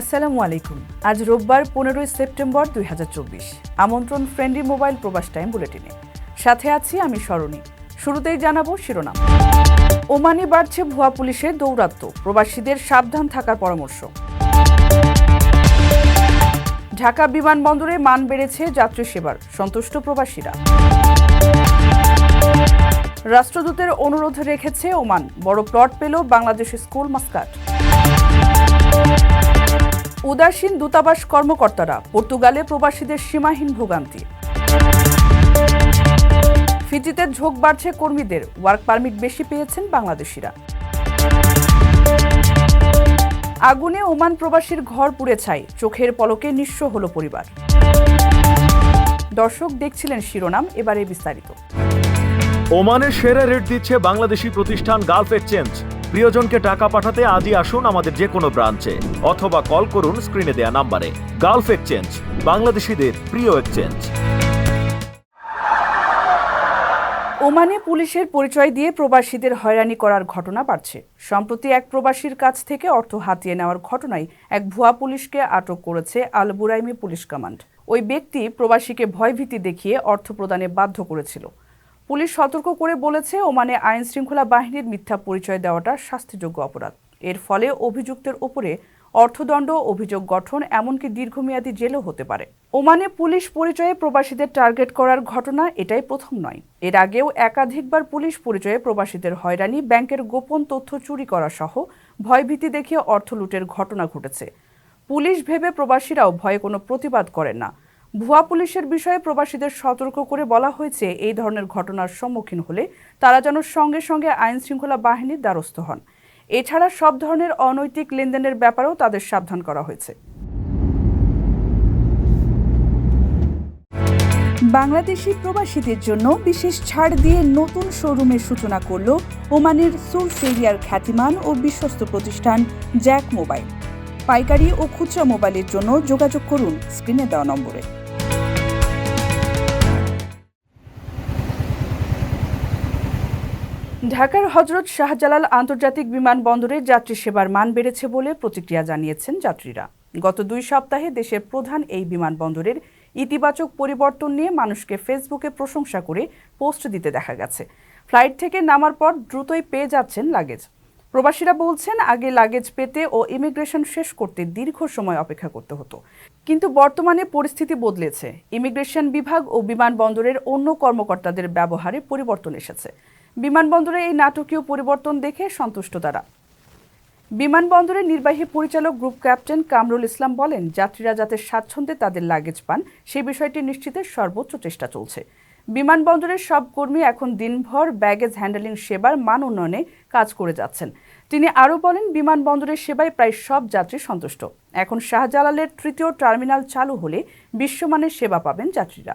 আসসালামু আলাইকুম। আজ রোববার পনেরোই সেপ্টেম্বর দুই আমন্ত্রণ ফ্রেন্ডলি মোবাইল প্রবাস টাইম বুলেটিনে। সাথে আছি আমি স্মরণী। শুরুতেই জানাব শিরোনাম। ওমানে বাড়ছে ভুয়া পুলিশের দৌরাত্ম্য। প্রবাসীদের সাবধান থাকার পরামর্শ। ঢাকা বিমানবন্দরে মান বেড়েছে যাত্রী সেবার। সন্তুষ্ট প্রবাসীরা। রাষ্ট্রদূতের অনুরোধ রেখেছে ওমান। বড় প্লট পেল বাংলাদেশ স্কুল মাস্কাট। উদাসীন দূতাবাস কর্মকর্তারা পর্তুগালে প্রবাসীদের সীমাহীন ভোগান্তি। ফিজিতে ঝোঁক বাড়ছে কর্মীদের, ওয়ার্ক পারমিট বেশি পেয়েছেন বাংলাদেশিরা। আগুনে ওমান প্রবাসীর ঘর পুড়ে ছাই, চোখের পলকে নিঃস্ব হলো পরিবার। দর্শক দেখছিলেন শিরোনাম, এবারে বিস্তারিত। ওমানের সেরা রেট দিচ্ছে বাংলাদেশি প্রতিষ্ঠান গালফ এক্সচেঞ্জ। প্রিয়জনকে টাকা পাঠাতে আজই আসুন আমাদের যে কোনো ব্রাঞ্চে, অথবা কল করুন স্ক্রিনে দেয়া নাম্বারে। গালফ এক্সচেঞ্জ, বাংলাদেশিদের প্রিয় এক্সচেঞ্জ। ওমানে পুলিশের পরিচয় দিয়ে প্রবাসীদের হয়রানি করার ঘটনা বাড়ছে। সম্প্রতি এক প্রবাসীর কাছ থেকে অর্থ হাতিয়ে নেওয়ার ঘটনায় এক ভুয়া পুলিশকে আটক করেছে আল বুরাইমি পুলিশ কমান্ড। ওই ব্যক্তি প্রবাসীকে ভয়ভীতি দেখিয়ে অর্থ প্রদানে বাধ্য করেছিল। পুলিশ সতর্ক করে বলেছে, ওমানে আইন শৃঙ্খলা বাহিনীর মিথ্যা পরিচয় দেওয়াটা শাস্তিযোগ্য অপরাধ। এর ফলে অভিযুক্তের ওপরে অর্থদণ্ড, অভিযোগ গঠন, এমনকি দীর্ঘমেয়াদী জেলও হতে পারে। ওমানে পুলিশ পরিচয়ে প্রবাসীদের টার্গেট করার ঘটনা এটাই প্রথম নয়। এর আগেও একাধিকবার পুলিশ পরিচয়ে প্রবাসীদের হয়রানি, ব্যাংকের গোপন তথ্য চুরি করা সহ ভয়ভীতি দেখিয়ে অর্থ লুটের ঘটনা ঘটেছে। পুলিশ ভেবে প্রবাসীরাও ভয়ে কোনো প্রতিবাদ করেন না। ভুয়া পুলিশের বিষয়ে প্রবাসীদের সতর্ক করে বলা হয়েছে, এই ধরনের ঘটনার সম্মুখীন হলে তারা যেন সঙ্গে সঙ্গে আইন শৃঙ্খলা বাহিনীর দ্বারস্থ হন। এছাড়া সব ধরনের অনৈতিক লেনদেনের ব্যাপারেও তাদের সাবধান করা হয়েছে। বাংলাদেশি প্রবাসীদের জন্য বিশেষ ছাড় দিয়ে নতুন শোরুমের সূচনা করল ওমানের সুর ফেরিয়ার খ্যাতিমান ও বিশ্বস্ত প্রতিষ্ঠান জ্যাক মোবাইল। পাইকারি ও খুচরা মোবাইলের জন্য যোগাযোগ করুন, স্ক্রিনে দেওয়া নম্বরে। ঢাকার হজরত শাহজালাল আন্তর্জাতিক বিমানবন্দরে যাত্রী সেবার মান বেড়েছে বলে প্রতিক্রিয়া জানিয়েছেন যাত্রীরা। গত দুই সপ্তাহে দেশের প্রধান এই বিমানবন্দরের ইতিবাচক পরিবর্তন নিয়ে মানুষকে ফেসবুকে প্রশংসা করে পোস্ট দিতে দেখা গেছে। ফ্লাইট থেকে নামার পর দ্রুতই পেয়ে যাচ্ছেন লাগেজ। প্রবাসীরা বলছেন, আগে লাগেজ পেতে ও ইমিগ্রেশন শেষ করতে দীর্ঘ সময় অপেক্ষা করতে হতো। কিন্তু বর্তমানে পরিস্থিতি বদলেছে। ইমিগ্রেশন বিভাগ ও বিমানবন্দরের অন্য কর্মকর্তাদের ব্যবহারে পরিবর্তন এসেছে। বিমানবন্দরে এই নাটকীয় পরিবর্তন দেখে সন্তুষ্ট তারা। বিমানবন্দরের নির্বাহী পরিচালক গ্রুপ ক্যাপ্টেন কামরুল ইসলাম বলেন, যাত্রীরা যাতে স্বাচ্ছন্দ্যে তাদের লাগেজ পান সেই বিষয়টি নিশ্চিতের সর্বোচ্চ চেষ্টা চলছে। বিমানবন্দরের সব কর্মী এখন দিনভর ব্যাগেজ হ্যান্ডেলিং সেবার মান উন্নয়নে কাজ করে যাচ্ছেন। তিনি আরও বলেন, বিমানবন্দরের সেবায় প্রায় সব যাত্রী সন্তুষ্ট। এখন শাহজালালের তৃতীয় টার্মিনাল চালু হলে বিশ্বমানের সেবা পাবেন যাত্রীরা।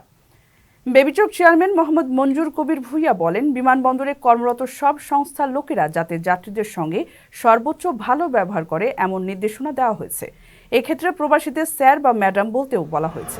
বেবিচক চেয়ারম্যান মোহাম্মদ মঞ্জুর কবির ভুইয়া বলেন, বিমানবন্দরে কর্মরত সব সংস্থার লোকেরা যাতে যাত্রীদের সঙ্গে সর্বোচ্চ ভালো ব্যবহার করে এমন নির্দেশনা দেওয়া হয়েছে। এক্ষেত্রে প্রবাসীদের স্যার বা ম্যাডাম বলতেও বলা হয়েছে।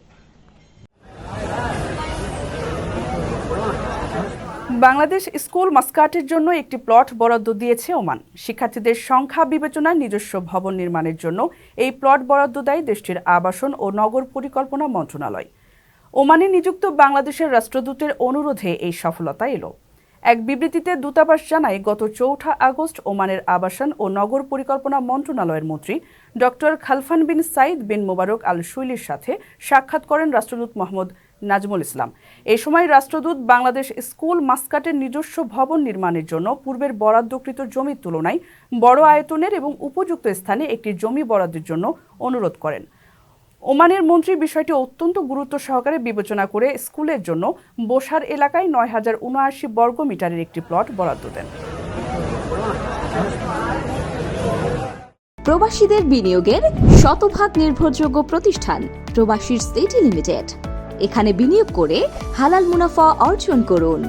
বাংলাদেশ স্কুল মাস্কাটের জন্য একটি প্লট বরাদ্দ দিয়েছে ওমান। শিক্ষার্থীদের সংখ্যা বিবেচনায় নিজস্ব ভবন নির্মাণের জন্য এই প্লট বরাদ্দ দেয় দেশটির আবাসন ও নগর পরিকল্পনা মন্ত্রণালয়। ওমানে নিযুক্ত বাংলাদেশের রাষ্ট্রদূতের অনুরোধে এই সফলতা এলো। এক বিবৃতিতে দূতাবাস জানায়, গত চৌঠা আগস্ট ওমানের আবাসন ও নগর পরিকল্পনা মন্ত্রণালয়ের মন্ত্রী ডক্টর খালফান বিন সাইদ বিন মোবারক আল শুইলির সাথে সাক্ষাৎ করেন রাষ্ট্রদূত মোহাম্মদ নাজমুল ইসলাম। এ সময় রাষ্ট্রদূত বাংলাদেশ স্কুল মাস্কাটের নিজস্ব ভবন নির্মাণের জন্য পূর্বের বরাদ্দকৃত জমির তুলনায় বড় আয়তনের এবং উপযুক্ত স্থানে একটি জমি বরাদ্দের জন্য অনুরোধ করেন। ওমানের মন্ত্রী বিষয়টি অত্যন্ত গুরুত্ব সহকারে বিবেচনা করে স্কুলের জন্য বসার এলাকায় নয় হাজার উনআশি বর্গ মিটারের একটি প্লট বরাদ্দ দেন। প্রবাসীদের বিনিয়োগের শতভাগ নির্ভরযোগ্য প্রতিষ্ঠান প্রবাসীর সিটি লিমিটেড। এখানে বিনিয়োগ করে হালাল মুনাফা অর্জন করুন।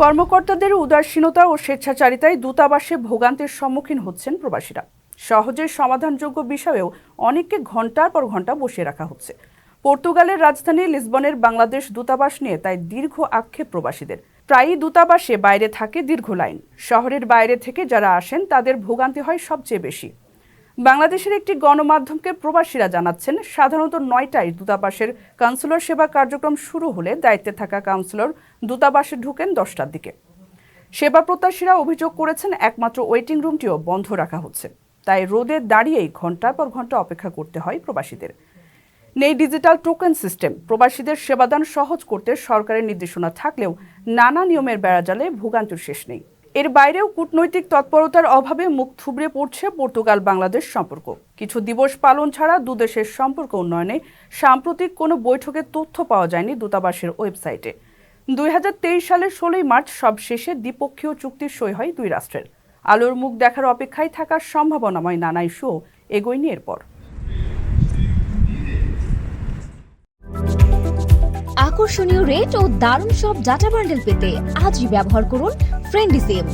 কর্মকর্তাদের উদাসীনতা ও স্বেচ্ছাচারিতায় দূতাবাসে ভোগান্তির সম্মুখীন হচ্ছেন প্রবাসীরা। সহজে সমাধানযোগ্য বিষয়েও অনেককে ঘণ্টার পর ঘণ্টা বসিয়ে রাখা হচ্ছে। পর্তুগালের রাজধানী লিসবনের বাংলাদেশ দূতাবাস নিয়ে তাই দীর্ঘ আক্ষেপ প্রবাসীদের। প্রায়ই দূতাবাসে বাইরে থাকে দীর্ঘ লাইন। শহরের বাইরে থেকে যারা আসেন, তাদের ভোগান্তি হয় সবচেয়ে বেশি। বাংলাদেশের একটি গণমাধ্যমকে প্রবাসীরা জানাচ্ছেন, সাধারণত নয়টায় দূতাবাসের কাউন্সিলর সেবা কার্যক্রম শুরু হলে দায়িত্বে থাকা কাউন্সিলর দূতাবাসে ঢুকেন দশটার দিকে। সেবা প্রত্যাশীরা অভিযোগ করেছেন, একমাত্র ওয়েটিং রুমটিও বন্ধ রাখা হচ্ছে। তাই রোদে দাঁড়িয়েই ঘণ্টার পর ঘণ্টা অপেক্ষা করতে হয় প্রবাসীদের। নেই ডিজিটাল টোকেন সিস্টেম, প্রবাসীদের সেবাদান সহজ করতে সরকারের নির্দেশনা থাকলেও নানা নিয়মের বেড়াজালে ভোগান্তির শেষ নেই। এর বাইরেও কূটনৈতিক তৎপরতার অভাবে মুখ থুবড়ে পড়ছে পর্তুগাল বাংলাদেশ সম্পর্ক। কিছু দিবস পালন ছাড়া দুদেশের সম্পর্ক উন্নয়নে সাম্প্রতিক কোনো বৈঠকে তথ্য পাওয়া যায়নি দূতাবাসের ওয়েবসাইটে। দুই হাজার তেইশ সালের ষোলোই মার্চ সবশেষে দ্বিপক্ষীয় চুক্তির সই হয় দুই রাষ্ট্রের। আলোর মুখ দেখার অপেক্ষায় থাকার সম্ভাবনাময় নানা ইস্যু এগোয়নি এরপর। আকর্ষণীয় রেট ও দারুণ সব ডাটা বান্ডেল পেতে আজই ব্যবহার করুন ফ্রেন্ডি সিম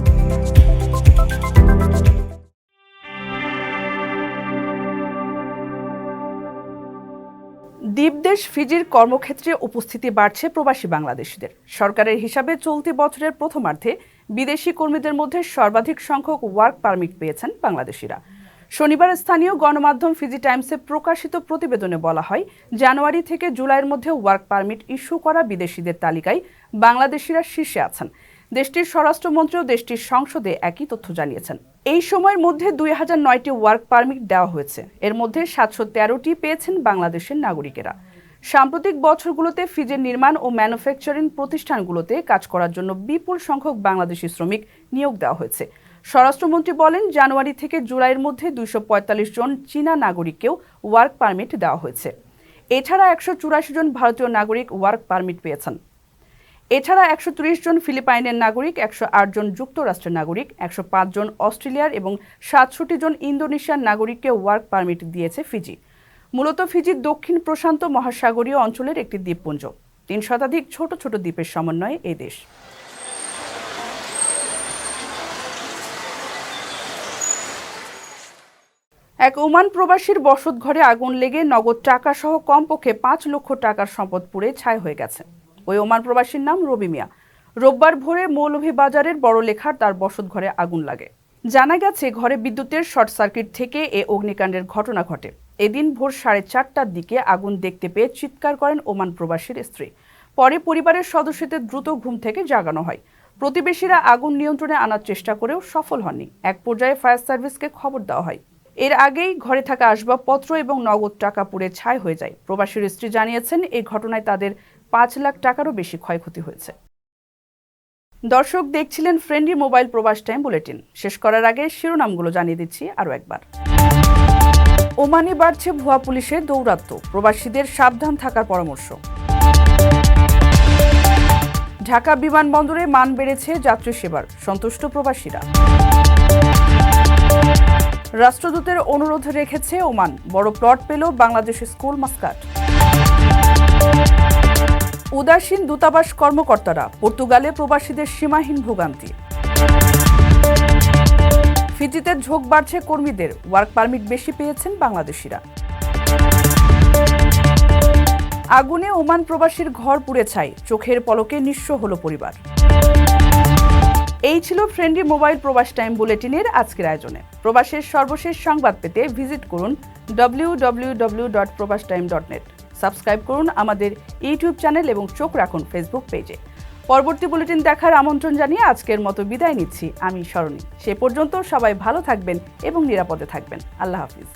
দ্বীপদেশ ফিজির কর্মক্ষেত্রে উপস্থিতি বাড়ছে প্রবাসী বাংলাদেশিদের। সরকারের হিসাবে চলতি বছরের প্রথমার্ধে বিদেশি কর্মীদের মধ্যে সর্বাধিক সংখ্যক ওয়ার্ক পারমিট পেয়েছেন বাংলাদেশিরা। শনিবার স্থানীয় গণমাধ্যম ফিজি টাইমসে প্রকাশিত প্রতিবেদনে বলা হয়, জানুয়ারি থেকে জুলাইয়ের মধ্যে ওয়ার্ক পারমিট ইস্যু করা বিদেশিদের তালিকায় বাংলাদেশিরা শীর্ষে আছেন। দেশটির স্বরাষ্ট্রমন্ত্রীও দেশটির সংসদে একই তথ্য জানিয়েছেন। এই সময়ের মধ্যে দুই হাজার নয়টি ওয়ার্ক পারমিট দেওয়া হয়েছে। এর মধ্যে সাতশো তেরোটি পেয়েছেন বাংলাদেশের নাগরিকেরা। সাম্প্রতিক বছরগুলোতে ফিজের নির্মাণ ও ম্যানুফ্যাকচারিং প্রতিষ্ঠানগুলোতে কাজ করার জন্য বিপুল সংখ্যক বাংলাদেশি শ্রমিক নিয়োগ দেওয়া হয়েছে। স্বরাষ্ট্রমন্ত্রী বলেন, জানুয়ারি থেকে জুলাইয়ের মধ্যে দুইশো পঁয়তাল্লিশ জন চীনা নাগরিককেও ওয়ার্ক পারমিট দেওয়া হয়েছে। এছাড়া একশো চুরাশি জন ভারতীয় নাগরিক ওয়ার্ক পারমিট পেয়েছেন। এছাড়া একশো জন ফিলিপাইনের নাগরিক, একশো জন যুক্তরাষ্ট্রের নাগরিক, একশো পাঁচ জন অস্ট্রেলিয়ার এবং সাতষট্টি জন ইন্দোনেশিয়ার নাগরিককে ওয়ার্ক পারমিট দিয়েছে ফিজি। মূলত ফিজির দক্ষিণ প্রশান্ত মহাসাগরীয় অঞ্চলের একটি দ্বীপপুঞ্জ। তিন শতাধিক ছোট ছোট দ্বীপের সমন্বয়ে এই দেশ। এক ওমান প্রবাসীর বসত ঘরে আগুন লেগে নগদ টাকা সহ কমপক্ষে পাঁচ লক্ষ টাকার সম্পদ পুড়ে ছাই হয়ে গেছে। ওই ওমান প্রবাসীর নাম রবি মিয়া। রোববার ভোরে মৌলভীবাজারের বড় লেখার তার বসত ঘরে আগুন লাগে। জানা গেছে, ঘরে বিদ্যুতের শর্ট সার্কিট থেকে এ অগ্নিকাণ্ডের ঘটনা ঘটে। এদিন ভোর সাড়ে চারটার দিকে আগুন দেখতে পেয়ে চিৎকার করেন ওমান প্রবাসীর স্ত্রী। পরে পরিবারের সদস্যদের দ্রুত ঘুম থেকে জাগানো হয়। প্রতিবেশীরা আগুন নিয়ন্ত্রণে আনার চেষ্টা করেও সফল হননি। এক পর্যায়ে ফায়ার সার্ভিসকে খবর দেওয়া হয়। এর আগেই ঘরে থাকা আসবাবপত্র এবং নগদ টাকা পুড়ে ছাই হয়ে যায়। প্রবাসীর স্ত্রী জানিয়েছেন, এই ঘটনায় তাদের পাঁচ লাখ টাকারও বেশি ক্ষয়ক্ষতি হয়েছে। দর্শক দেখছিলেন friendly mobile Probash time bulletin. শেষ করার আগে শিরোনামগুলো জানিয়ে দিচ্ছি আরও একবার। ওমানে বাড়ছে ভুয়া পুলিশের দৌরাত্ম। প্রবাসীদের সাবধান থাকার পরামর্শ। ঢাকা বিমানবন্দরে মান বেড়েছে যাত্রী সেবার। সন্তুষ্ট প্রবাসীরা। রাষ্ট্রদূতের অনুরোধ রেখেছে ওমান। বড় প্লট পেল বাংলাদেশ স্কুল মাস্কাট। উদাসীন দূতাবাস কর্মকর্তারা, পর্তুগালে প্রবাসীদের সীমাহীন ভোগান্তি। ফিজিতে ঝোঁক বাড়ছে কর্মীদের, ওয়ার্ক পারমিট বেশি পেয়েছেন বাংলাদেশিরা। আগুনে ওমান প্রবাসীর ঘর পুড়ে ছাই, চোখের পলকে নিঃস্ব হলো পরিবার। এই ছিল ফ্রেন্ডলি মোবাইল প্রবাস টাইম বুলেটিনের আজকের আয়োজনে। প্রবাসের সর্বশেষ সংবাদ পেতে ভিজিট করুন W dot Probash time subscribe করুন আমাদের ইউটিউব চ্যানেল এবং চোখ রাখুন ফেসবুক পেজে। পরবর্তী বুলেটিন দেখার আমন্ত্রণ জানিয়ে আজকের মতো বিদায় নিচ্ছি। আমি স্মরণী। সে পর্যন্ত সবাই ভালো থাকবেন এবং নিরাপদে থাকবেন। আল্লাহ হাফিজ।